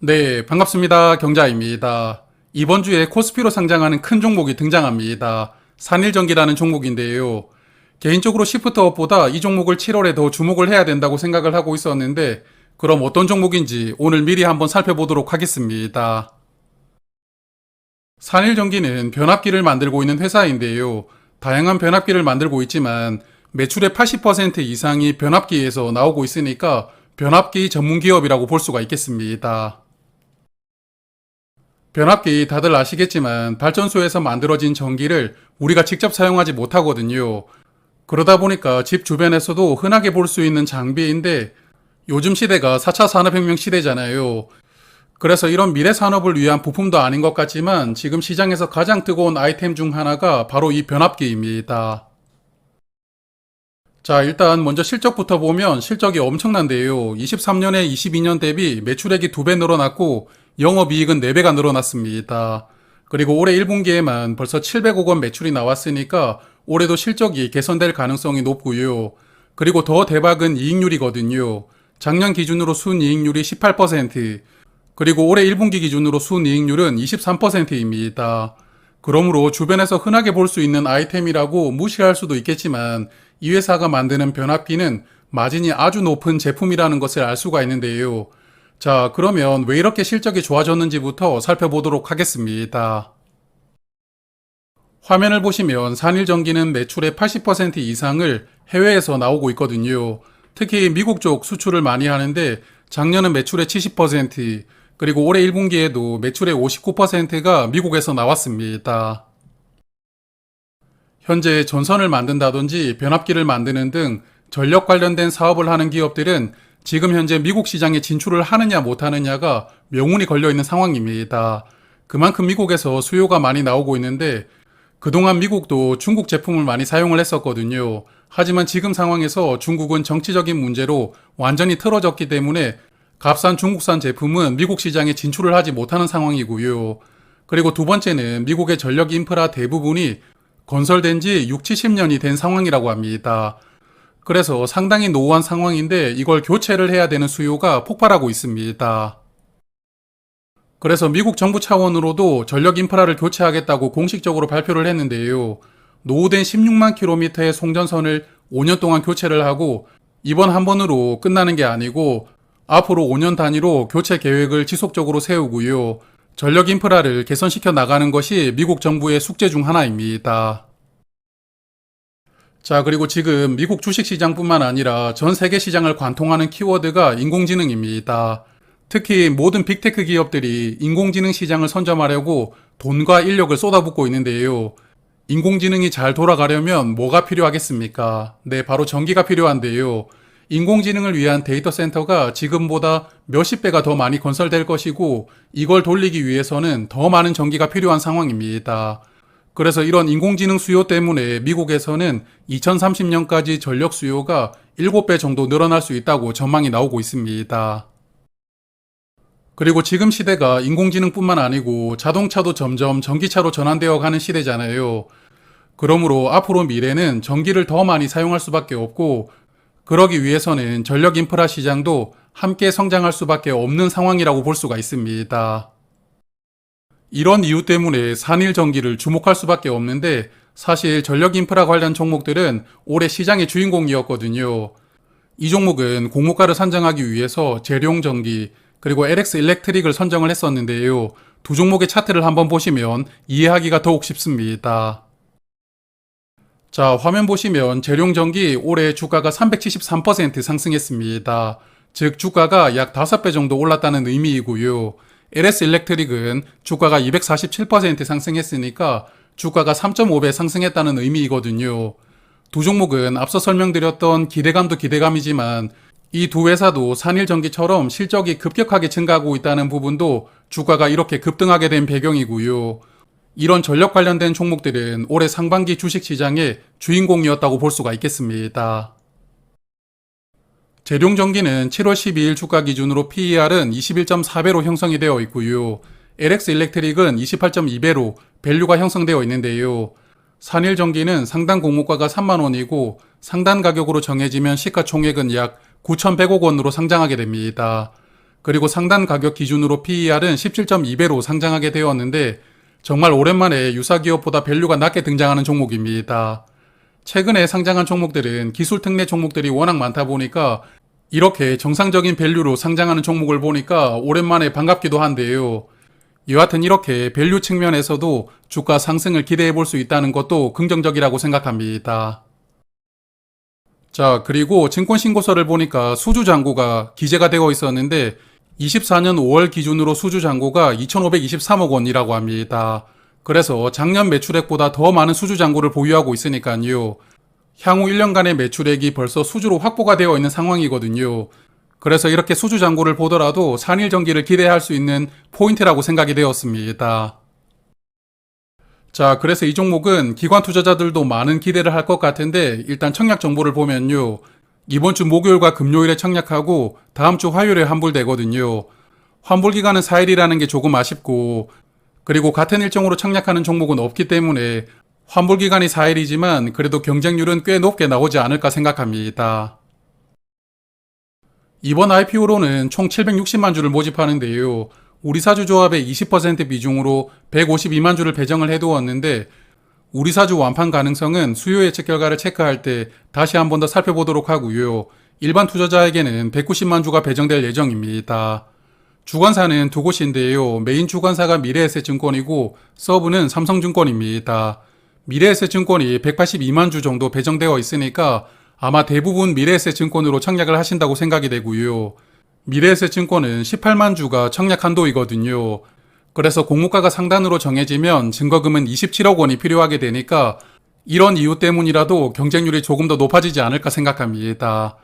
네, 반갑습니다. 경자입니다. 이번 주에 코스피로 상장하는 큰 종목이 등장합니다. 산일전기라는 종목인데요. 개인적으로 시프트업보다 이 종목을 7월에 더 주목을 해야 된다고 생각을 하고 있었는데, 그럼 어떤 종목인지 오늘 미리 한번 살펴보도록 하겠습니다. 산일전기는 변압기를 만들고 있는 회사인데요. 다양한 변압기를 만들고 있지만 매출의 80% 이상이 변압기에서 나오고 있으니까 변압기 전문 기업이라고 볼 수가 있겠습니다. 변압기 다들 아시겠지만 발전소에서 만들어진 전기를 우리가 직접 사용하지 못하거든요. 그러다 보니까 집 주변에서도 흔하게 볼 수 있는 장비인데 요즘 시대가 4차 산업혁명 시대잖아요. 그래서 이런 미래 산업을 위한 부품도 아닌 것 같지만 지금 시장에서 가장 뜨거운 아이템 중 하나가 바로 이 변압기입니다. 자, 일단 먼저 실적부터 보면 실적이 엄청난데요. 23년에 22년 대비 매출액이 2배 늘어났고 영업이익은 4배가 늘어났습니다. 그리고 올해 1분기에만 벌써 700억 원 매출이 나왔으니까 올해도 실적이 개선될 가능성이 높고요. 그리고 더 대박은 이익률이거든요. 작년 기준으로 순이익률이 18%, 그리고 올해 1분기 기준으로 순이익률은 23%입니다. 그러므로 주변에서 흔하게 볼 수 있는 아이템이라고 무시할 수도 있겠지만 이 회사가 만드는 변압기는 마진이 아주 높은 제품이라는 것을 알 수가 있는데요. 자, 그러면 왜 이렇게 실적이 좋아졌는지부터 살펴보도록 하겠습니다. 화면을 보시면 산일전기는 매출의 80% 이상을 해외에서 나오고 있거든요. 특히 미국 쪽 수출을 많이 하는데 작년은 매출의 70%, 그리고 올해 1분기에도 매출의 59%가 미국에서 나왔습니다. 현재 전선을 만든다든지 변압기를 만드는 등 전력 관련된 사업을 하는 기업들은 지금 현재 미국 시장에 진출을 하느냐 못하느냐가 명운이 걸려 있는 상황입니다. 그만큼 미국에서 수요가 많이 나오고 있는데 그동안 미국도 중국 제품을 많이 사용을 했었거든요. 하지만 지금 상황에서 중국은 정치적인 문제로 완전히 틀어졌기 때문에 값싼 중국산 제품은 미국 시장에 진출을 하지 못하는 상황이고요. 그리고 두 번째는 미국의 전력 인프라 대부분이 건설된 지 6, 70년이 된 상황이라고 합니다. 그래서 상당히 노후한 상황인데 이걸 교체를 해야 되는 수요가 폭발하고 있습니다. 그래서 미국 정부 차원으로도 전력 인프라를 교체하겠다고 공식적으로 발표를 했는데요. 노후된 16만 킬로미터의 송전선을 5년 동안 교체를 하고 이번 한 번으로 끝나는 게 아니고 앞으로 5년 단위로 교체 계획을 지속적으로 세우고요. 전력 인프라를 개선시켜 나가는 것이 미국 정부의 숙제 중 하나입니다. 자, 그리고 지금 미국 주식 시장뿐만 아니라 전 세계 시장을 관통하는 키워드가 인공지능입니다. 특히 모든 빅테크 기업들이 인공지능 시장을 선점하려고 돈과 인력을 쏟아붓고 있는데요. 인공지능이 잘 돌아가려면 뭐가 필요하겠습니까? 네, 바로 전기가 필요한데요. 인공지능을 위한 데이터 센터가 지금보다 몇십 배가 더 많이 건설될 것이고 이걸 돌리기 위해서는 더 많은 전기가 필요한 상황입니다. 그래서 이런 인공지능 수요 때문에 미국에서는 2030년까지 전력 수요가 7배 정도 늘어날 수 있다고 전망이 나오고 있습니다. 그리고 지금 시대가 인공지능뿐만 아니고 자동차도 점점 전기차로 전환되어 가는 시대잖아요. 그러므로 앞으로 미래는 전기를 더 많이 사용할 수밖에 없고 그러기 위해서는 전력 인프라 시장도 함께 성장할 수밖에 없는 상황이라고 볼 수가 있습니다. 이런 이유 때문에 산일 전기를 주목할 수밖에 없는데 사실 전력 인프라 관련 종목들은 올해 시장의 주인공이었거든요. 이 종목은 공모가를 산정하기 위해서 재룡 전기 그리고 LX 일렉트릭을 선정을 했었는데요. 두 종목의 차트를 한번 보시면 이해하기가 더욱 쉽습니다. 자, 화면 보시면 재룡 전기 올해 주가가 373% 상승했습니다. 즉 주가가 약 5배 정도 올랐다는 의미이고요. LS 일렉트릭은 주가가 247% 상승했으니까 주가가 3.5배 상승했다는 의미이거든요. 두 종목은 앞서 설명드렸던 기대감도 기대감이지만 이 두 회사도 산일전기처럼 실적이 급격하게 증가하고 있다는 부분도 주가가 이렇게 급등하게 된 배경이고요. 이런 전력 관련된 종목들은 올해 상반기 주식 시장의 주인공이었다고 볼 수가 있겠습니다. 재룡전기는 7월 12일 주가 기준으로 PER은 21.4배로 형성이 되어 있고요. LX 일렉트릭은 28.2배로 밸류가 형성되어 있는데요. 산일전기는 상단 공모가가 3만원이고 상단 가격으로 정해지면 시가총액은 약 9,100억 원으로 상장하게 됩니다. 그리고 상단 가격 기준으로 PER은 17.2배로 상장하게 되었는데 정말 오랜만에 유사 기업보다 밸류가 낮게 등장하는 종목입니다. 최근에 상장한 종목들은 기술 특례 종목들이 워낙 많다 보니까 이렇게 정상적인 밸류로 상장하는 종목을 보니까 오랜만에 반갑기도 한데요. 여하튼 이렇게 밸류 측면에서도 주가 상승을 기대해 볼 수 있다는 것도 긍정적이라고 생각합니다. 자, 그리고 증권신고서를 보니까 수주잔고가 기재가 되어 있었는데 24년 5월 기준으로 수주잔고가 2,523억 원이라고 합니다. 그래서 작년 매출액보다 더 많은 수주잔고를 보유하고 있으니까요. 향후 1년간의 매출액이 벌써 수주로 확보가 되어 있는 상황이거든요. 그래서 이렇게 수주 잔고를 보더라도 산일 전기를 기대할 수 있는 포인트라고 생각이 되었습니다. 자, 그래서 이 종목은 기관 투자자들도 많은 기대를 할 것 같은데 일단 청약 정보를 보면요. 이번 주 목요일과 금요일에 청약하고 다음 주 화요일에 환불되거든요. 환불 기간은 4일이라는 게 조금 아쉽고 그리고 같은 일정으로 청약하는 종목은 없기 때문에 환불 기간이 4일이지만 그래도 경쟁률은 꽤 높게 나오지 않을까 생각합니다. 이번 IPO로는 총 760만 주를 모집하는데요. 우리사주 조합의 20% 비중으로 152만 주를 배정을 해두었는데 우리사주 완판 가능성은 수요 예측 결과를 체크할 때 다시 한 번 더 살펴보도록 하고요. 일반 투자자에게는 190만 주가 배정될 예정입니다. 주관사는 두 곳인데요. 메인 주관사가 미래에셋증권이고 서브는 삼성증권입니다. 미래에셋 증권이 182만 주 정도 배정되어 있으니까 아마 대부분 미래에셋 증권으로 청약을 하신다고 생각이 되고요. 미래에셋 증권은 18만 주가 청약 한도이거든요. 그래서 공모가가 상단으로 정해지면 증거금은 27억 원이 필요하게 되니까 이런 이유 때문이라도 경쟁률이 조금 더 높아지지 않을까 생각합니다.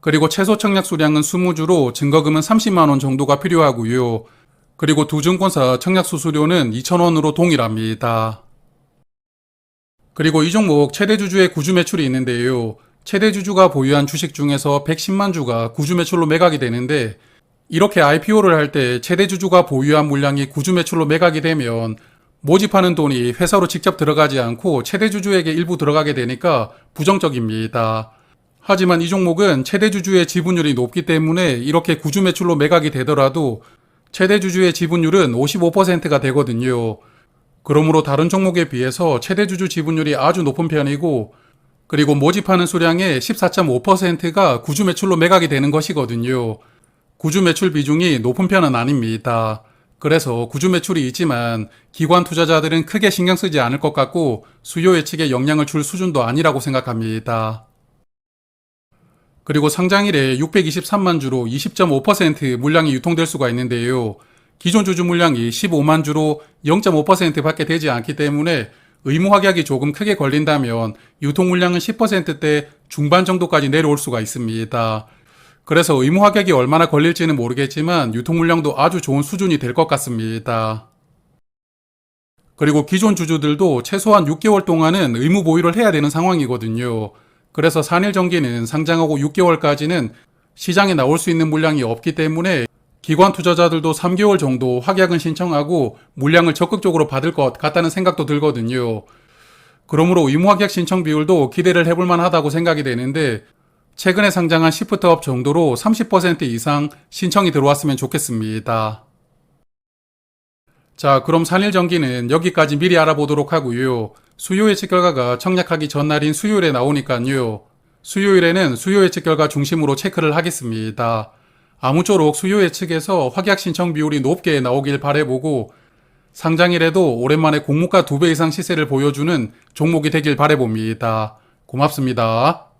그리고 최소 청약 수량은 20주로 증거금은 30만 원 정도가 필요하고요. 그리고 두 증권사 청약 수수료는 2,000원으로 동일합니다. 그리고 이 종목 최대 주주의 구주 매출이 있는데요. 최대 주주가 보유한 주식 중에서 110만 주가 구주 매출로 매각이 되는데 이렇게 IPO를 할 때 최대 주주가 보유한 물량이 구주 매출로 매각이 되면 모집하는 돈이 회사로 직접 들어가지 않고 최대 주주에게 일부 들어가게 되니까 부정적입니다. 하지만 이 종목은 최대 주주의 지분율이 높기 때문에 이렇게 구주 매출로 매각이 되더라도 최대 주주의 지분율은 55%가 되거든요. 그러므로 다른 종목에 비해서 최대 주주 지분율이 아주 높은 편이고 그리고 모집하는 수량의 14.5%가 구주 매출로 매각이 되는 것이거든요. 구주 매출 비중이 높은 편은 아닙니다. 그래서 구주 매출이 있지만 기관 투자자들은 크게 신경 쓰지 않을 것 같고 수요 예측에 영향을 줄 수준도 아니라고 생각합니다. 그리고 상장일에 623만 주로 20.5% 물량이 유통될 수가 있는데요. 기존 주주 물량이 15만 주로 0.5%밖에 되지 않기 때문에 의무 확약이 조금 크게 걸린다면 유통 물량은 10%대 중반 정도까지 내려올 수가 있습니다. 그래서 의무 확약이 얼마나 걸릴지는 모르겠지만 유통 물량도 아주 좋은 수준이 될 것 같습니다. 그리고 기존 주주들도 최소한 6개월 동안은 의무 보유를 해야 되는 상황이거든요. 그래서 산일전기는 상장하고 6개월까지는 시장에 나올 수 있는 물량이 없기 때문에 기관 투자자들도 3개월 정도 확약은 신청하고 물량을 적극적으로 받을 것 같다는 생각도 들거든요. 그러므로 의무 확약 신청 비율도 기대를 해볼 만하다고 생각이 되는데 최근에 상장한 시프트업 정도로 30% 이상 신청이 들어왔으면 좋겠습니다. 자, 그럼 산일전기는 여기까지 미리 알아보도록 하고요. 수요 예측 결과가 청약하기 전날인 수요일에 나오니까요. 수요일에는 수요 예측 결과 중심으로 체크를 하겠습니다. 아무쪼록 수요 예측에서 확약 신청 비율이 높게 나오길 바래보고 상장일에도 오랜만에 공모가 2배 이상 시세를 보여주는 종목이 되길 바래봅니다. 고맙습니다.